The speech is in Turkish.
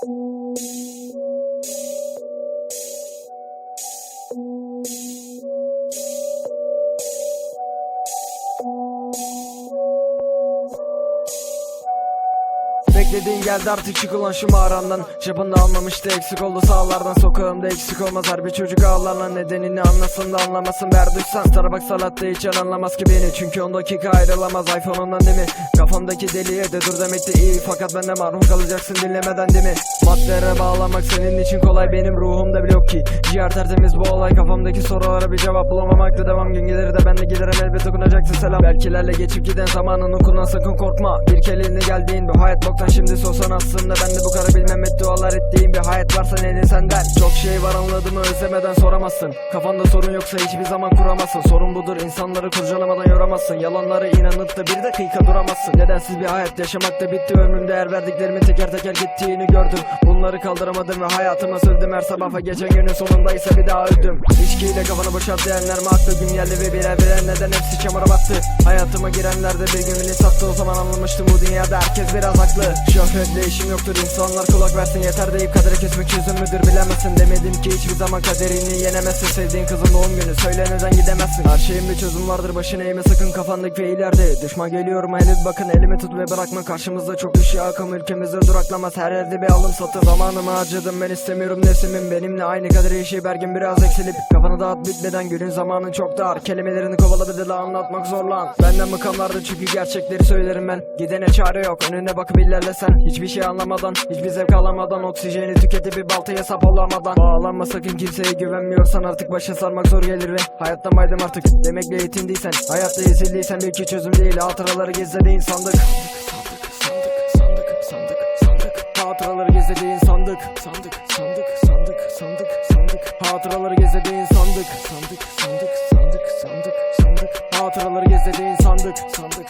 Thank you. Beklediğin geldi artık çık ulan şu mağarandan. Çapında almamıştı eksik oldu sağlardan. Sokağımda eksik olmaz. Harbi çocuk ağlarla Nedenini anlasın da anlamasın. Ver duysan Starbucks salatta hiç yer anlamaz ki beni. Çünkü 10 dakika ayrılamaz iPhone'undan değil mi? Kafamdaki deliye de dur demek de iyi. Fakat benden mahrum kalacaksın dinlemeden değil mi? Maddelere bağlamak senin için kolay. Benim ruhumda bile yok ki. Ciğer tertemiz bu olay. Kafamdaki sorulara bir cevap bulamamakta devam. Gün gelir de ben de giderim elbet okunacaksın. Selam. Belkilerle geçip giden zamanın okuldan sakın korkma. Bir kelini geldiğin bu hayat boktan şimdi sorsan aslında Ben de bu kadar bilmem et dualar ettiğim bir hayat varsa neyin senden? Çok şey var anladığımı özlemeden soramazsın. Kafanda sorun yoksa hiçbir zaman kuramazsın. Sorun budur insanları kurcalamadan yoramazsın. Yalanlara inanıp da bir dakika duramazsın. Nedensiz bir hayat yaşamak da bitti ömrümde Değer verdiklerimin teker teker gittiğini gördüm. Bunları kaldıramadım ve hayatıma sürdüm. Her sabah ve gece günün sonundaysa bir daha öldüm. İçkiyle kafanı boşalt diyenler mi haklı Gün geldi ve birer birer neden hepsi çamura battı? Hayatıma girenler de bir gün beni sattı O zaman anlamıştım bu dünyada herkes biraz haklı Şöhretle işim yoktur insanlar kulak versin. Yeter deyip kadere kesmek çözüm müdür bilemezsin Demedim ki hiçbir zaman kaderini yenemezsin Sevdiğin kızın doğum günü söyle neden gidemezsin? Her şeyin bir çözüm vardır başına eğme sakın kafandaki ileride. Düşman geliyorum bir bakın elimi tut ve bırakma. Karşımızda çok ışığı akım ülkemizde duraklamaz Her yerde bir alım satım Zamanımı harcadım. Ben istemiyorum nefsimin Benimle aynı kadar işi bergin biraz eksilip. Kafanı dağıt bitmeden günün zamanın çok dar. Kelimelerini kovala bir de daha anlatmak zor lan. Benden mıkamlardı çünkü gerçekleri söylerim ben. Gidene çare yok önüne bakıp ilerlesen Hiçbir şey anlamadan hiçbir zevk alamadan Oksijeni tüketip bir baltaya sap olamadan. Bağlanma sakın kimseye güvenmiyorsan artık başa sarmak zor gelir ve Hayatta maydım artık. Demekle yetindiysen Hayatta ezildiysen belki çözüm değil. Hatıraları gizlediğin sandık Sandık sandık sandık sandık. Hatıraları gizlediğin sandık. Sandık sandık sandık sandık sandık. Hatıraları gizlediğin sandık. Sandık sandık sandık sandık sandık. Hatıraları gizlediğin sandık. Sandık